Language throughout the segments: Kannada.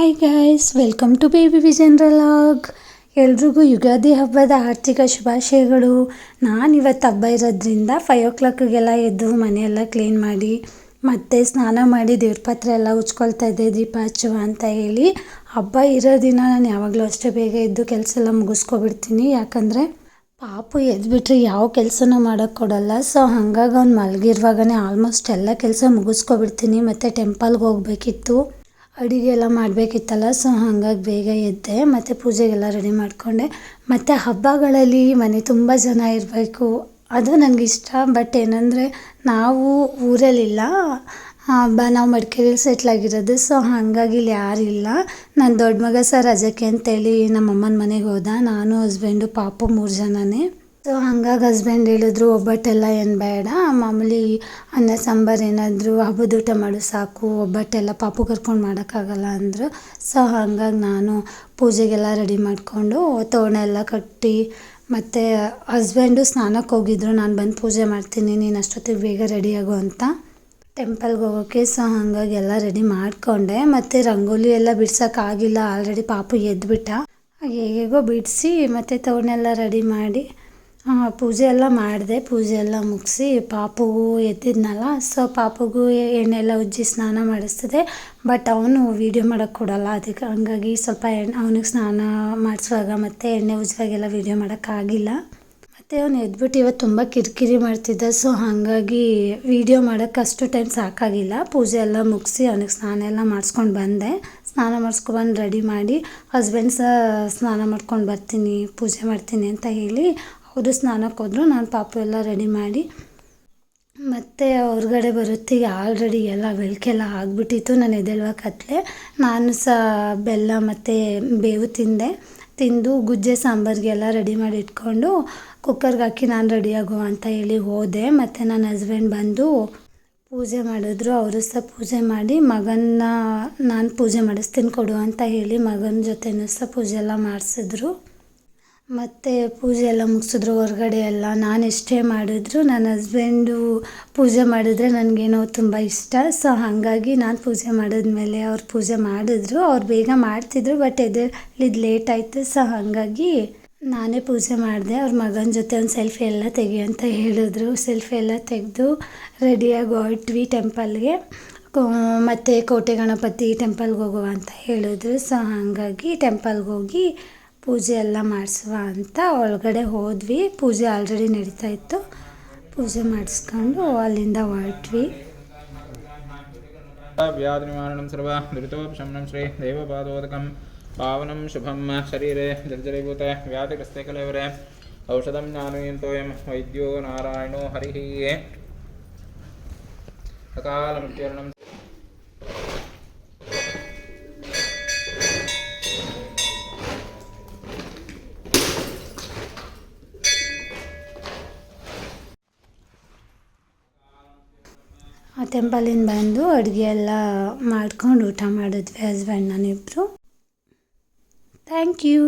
Hi guys welcome to baby vision ರಲಾಗ್ ಎಲ್ರಿಗೂ ಯುಗಾದಿ ಹಬ್ಬದ ಆರ್ಥಿಕ ಶುಭಾಶಯಗಳು. ನಾನು ಇವತ್ತು ಹಬ್ಬ ಇರೋದ್ರಿಂದ ಫೈವ್ ಓ ಕ್ಲಾಕ್ಗೆಲ್ಲ ಎದ್ದು ಮನೆಯೆಲ್ಲ ಕ್ಲೀನ್ ಮಾಡಿ, ಮತ್ತೆ ಸ್ನಾನ ಮಾಡಿ ದೇವ್ರ ಪಾತ್ರ ಎಲ್ಲ ಉಚ್ಕೊಳ್ತಾ ಇದ್ದೆ, ದೀಪ ಹಚ್ಚುವ ಅಂತ ಹೇಳಿ. ಹಬ್ಬ ಇರೋ ದಿನ ನಾನು ಯಾವಾಗಲೂ ಅಷ್ಟೇ ಬೇಗ ಎದ್ದು ಕೆಲಸ ಎಲ್ಲ ಮುಗಿಸ್ಕೊಬಿಡ್ತೀನಿ. ಯಾಕಂದರೆ ಪಾಪು ಎದ್ಬಿಟ್ರೆ ಯಾವ ಕೆಲಸನೂ ಮಾಡೋಕ್ಕೆ ಕೊಡಲ್ಲ. ಸೊ ಹಾಗಾಗಿ ಅವ್ನು ಮಲಗಿರುವಾಗನೇ ಆಲ್ಮೋಸ್ಟ್ ಎಲ್ಲ ಕೆಲಸ ಮುಗಿಸ್ಕೊಬಿಡ್ತೀನಿ. ಮತ್ತು ಟೆಂಪಲ್ಗೆ ಹೋಗ್ಬೇಕಿತ್ತು. ಅಡುಗೆ ಎಲ್ಲ ಮಾಡಬೇಕಿತ್ತಲ್ಲ ಸೊ ಹಾಗಾಗಿ ಬೇಗ ಎದ್ದೆ, ಮತ್ತು ಪೂಜೆಗೆಲ್ಲ ರೆಡಿ ಮಾಡಿಕೊಂಡೆ. ಮತ್ತು ಹಬ್ಬಗಳಲ್ಲಿ ಮನೆ ತುಂಬ ಜನ ಇರಬೇಕು, ಅದು ನನಗೆ ಇಷ್ಟ. ಬಟ್ ಏನಂದರೆ, ನಾವು ಊರಲ್ಲಿಲ್ಲ ಹಬ್ಬ ನಾವು ಮಡಿಕೇರಿಯಲ್ಲಿ ಸೆಟ್ಲ್ ಆಗಿರೋದು ಸೊ ಹಾಗಾಗಿ ಇಲ್ಲಿ ಯಾರಿಲ್ಲ ನನ್ನ ದೊಡ್ಡ ಮಗ ಸರ್ ರಜಕ್ಕೆ ಅಂತೇಳಿ ನಮ್ಮಮ್ಮನ ಮನೆಗೆ ಹೋದ, ನಾನು ಹಸ್ಬೆಂಡು ಪಾಪು ಮೂರು ಜನನೇ. ಸೊ ಹಂಗಾಗಿ ಹಸ್ಬೆಂಡ್ ಹೇಳಿದ್ರು, ಒಬ್ಬಟ್ಟೆಲ್ಲ ಏನು ಬೇಡ, ಮಾಮೂಲಿ ಅನ್ನ, ಸಾಂಬಾರು ಏನಾದರೂ ಹಬ್ಬದ ಊಟ ಮಾಡೋ, ಸಾಕು, ಒಬ್ಬಟ್ಟೆಲ್ಲ ಪಾಪು ಕರ್ಕೊಂಡು ಮಾಡೋಕ್ಕಾಗಲ್ಲ ಅಂದರು. ಸೊ ಹಾಗಾಗಿ ನಾನು ಪೂಜೆಗೆಲ್ಲ ರೆಡಿ ಮಾಡಿಕೊಂಡು, ತೋರಣ ಎಲ್ಲ ಕಟ್ಟಿ, ಮತ್ತು ಹಸ್ಬೆಂಡು ಸ್ನಾನಕ್ಕೆ ಹೋಗಿದ್ರು. ನಾನು ಬಂದು ಪೂಜೆ ಮಾಡ್ತೀನಿ, ನೀನು ಅಷ್ಟೊತ್ತಿಗೆ ಬೇಗ ರೆಡಿ ಆಗು ಅಂತ. ಟೆಂಪಲ್ಗೆ ಹೋಗೋಕ್ಕೆ ಸೊ ಹಾಗಾಗಿ ಎಲ್ಲ ರೆಡಿ ಮಾಡಿಕೊಂಡೆ. ಮತ್ತು ರಂಗೋಲಿ ಎಲ್ಲ ಬಿಡ್ಸೋಕ್ಕಾಗಿಲ್ಲ ಆಲ್ರೆಡಿ ಪಾಪು ಎದ್ಬಿಟ್ಟ. ಹೇಗೆಗೋ ಬಿಡಿಸಿ, ಮತ್ತು ತೋರಣೆಲ್ಲ ರೆಡಿ ಮಾಡಿ ಪೂಜೆ ಎಲ್ಲ ಮಾಡಿದೆ. ಪೂಜೆ ಎಲ್ಲ ಮುಗಿಸಿ ಪಾಪುಗೂ ಎದ್ದಿದ್ನಲ್ಲ ಸೊ ಪಾಪುಗೂ ಎಣ್ಣೆ ಎಲ್ಲ ಉಜ್ಜಿ ಸ್ನಾನ ಮಾಡಿಸ್ತದೆ ಬಟ್ ಅವನು ವೀಡಿಯೋ ಮಾಡೋಕ್ಕೆ ಕೊಡಲ್ಲ, ಅದಕ್ಕೆ ಹಂಗಾಗಿ ಸ್ವಲ್ಪ ಎಣ್ಣೆ ಅವನಿಗೆ ಸ್ನಾನ ಮಾಡಿಸುವಾಗ ಮತ್ತು ಎಣ್ಣೆ ಉಜ್ಜುವಾಗೆಲ್ಲ ವೀಡಿಯೋ ಮಾಡೋಕ್ಕಾಗಿಲ್ಲ ಮತ್ತು ಅವನು ಎದ್ಬಿಟ್ಟು ಇವತ್ತು ತುಂಬ ಕಿರಿಕಿರಿ ಮಾಡ್ತಿದ್ದ ಸೊ ಹಾಗಾಗಿ ವೀಡಿಯೋ ಮಾಡೋಕ್ಕೆ ಅಷ್ಟು ಟೈಮ್ ಸಾಕಾಗಿಲ್ಲ. ಪೂಜೆ ಎಲ್ಲ ಮುಗಿಸಿ ಅವನಿಗೆ ಸ್ನಾನ ಎಲ್ಲ ಮಾಡಿಸ್ಕೊಂಡು ಬಂದೆ. ಸ್ನಾನ ಮಾಡಿಸ್ಕೊಬಂದು ರೆಡಿ ಮಾಡಿ ಹಸ್ಬೆಂಡ್ ಸ್ನಾನ ಮಾಡ್ಕೊಂಡು ಬರ್ತೀನಿ, ಪೂಜೆ ಮಾಡ್ತೀನಿ ಅಂತ ಹೇಳಿ ಅವರು ಸ್ನಾನಕ್ಕೆ ಹೋದರು, ನಾನು ಪಾಪು ಎಲ್ಲ ರೆಡಿ ಮಾಡಿ. ಮತ್ತು ಹೊರಗಡೆ ಬರುತ್ತಿಗೆ ಆಲ್ರೆಡಿ ಎಲ್ಲ ಬೆಳಕೆಲ್ಲ ಆಗಿಬಿಟ್ಟಿತ್ತು, ನಾನು ಎದ್ದೇಳುವ ಕತ್ಲೆ. ನಾನು ಸಹ ಬೆಲ್ಲ ಮತ್ತು ಬೇವು ತಿಂದೆ. ತಿಂದು ಗುಜ್ಜೆ ಸಾಂಬಾರಿಗೆಲ್ಲ ರೆಡಿ ಮಾಡಿ ಇಟ್ಕೊಂಡು ಕುಕ್ಕರ್ಗೆ ಹಾಕಿ ನಾನು ರೆಡಿ ಅಂತ ಹೇಳಿ ಹೋದೆ. ಮತ್ತು ನನ್ನ ಹಸ್ಬೆಂಡ್ ಬಂದು ಪೂಜೆ ಮಾಡಿದ್ರು, ಅವರು ಸಹ ಪೂಜೆ ಮಾಡಿ, ಮಗನ್ನ ನಾನು ಪೂಜೆ ಮಾಡಿಸ್ತೀನಿ ಕೊಡು ಅಂತ ಹೇಳಿ ಮಗನ ಜೊತೆನೂ ಸಹ ಪೂಜೆ ಎಲ್ಲ ಮಾಡಿಸಿದ್ರು. ಮತ್ತು ಪೂಜೆ ಎಲ್ಲ ಮುಗಿಸಿದ್ರು ಹೊರಗಡೆ ಎಲ್ಲ. ನಾನು ಎಷ್ಟೇ ಮಾಡಿದ್ರು ನನ್ನ ಹಸ್ಬೆಂಡು ಪೂಜೆ ಮಾಡಿದ್ರೆ ನನಗೇನೋ ತುಂಬ ಇಷ್ಟ. ಸೊ ಹಾಗಾಗಿ ನಾನು ಪೂಜೆ ಮಾಡಿದ್ಮೇಲೆ ಅವ್ರು ಪೂಜೆ ಮಾಡಿದ್ರು. ಅವ್ರು ಬೇಗ ಮಾಡ್ತಿದ್ರು ಬಟ್ ಎದ್ದೇಳಿದ್ದು ಲೇಟ್ ಆಯಿತು. ಸೊ ಹಾಗಾಗಿ ನಾನೇ ಪೂಜೆ ಮಾಡಿದೆ. ಅವ್ರ ಮಗನ ಜೊತೆ ಒಂದು ಸೆಲ್ಫಿ ಎಲ್ಲ ತೆಗಿ ಅಂತ ಹೇಳಿದ್ರು. ಸೆಲ್ಫಿ ಎಲ್ಲ ತೆಗೆದು ರೆಡಿಯಾಗಿ ಹೊರಟ್ವಿ ಟೆಂಪಲ್ಗೆ ಮತ್ತು ಕೋಟೆ ಗಣಪತಿ ಟೆಂಪಲ್ಗೆ ಹೋಗುವ ಅಂತ ಹೇಳಿದ್ರು. ಸೊ ಹಾಗಾಗಿ ಟೆಂಪಲ್ಗೆ ಹೋಗಿ ಪೂಜೆ ಎಲ್ಲ ಮಾಡಿಸುವ ಅಂತ ಒಳಗಡೆ ಹೋದ್ವಿ. ಪೂಜೆ ಆಲ್ರೆಡಿ ನಡೀತಾ ಇತ್ತು. ಪೂಜೆ ಮಾಡಿಸ್ಕೊಂಡು ಅಲ್ಲಿಂದ ಹೊರಟ್ವಿ. ವ್ಯಾಧಿ ನಿವಾರಣಂ ಸರ್ವ ದುರಿತೋಪಶಮನಂ ಶ್ರೀ ದೇವಪಾದೋದಕಂ. ಪಾವನಂ ಶುಭಂ ಶರೀರೆ ಜರ್ಜರೀಭೂತ ವ್ಯಾಧಿಗ್ರಸ್ತೆ ಕಲೆಯವರೇ. ಔಷಧಂ ಜ್ಞಾನಯಂತೋಯಂ ವೈದ್ಯೋ ನಾರಾಯಣೋ ಹರಿಃ ಆ ಟೆಂಪಲಿಂದ ಬಂದು ಅಡುಗೆ ಎಲ್ಲ ಮಾಡ್ಕೊಂಡು ಊಟ ಮಾಡಿದ್ವಿ husband ನಾನಿಬ್ಬರು thank you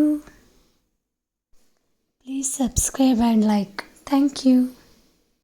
please subscribe and like thank you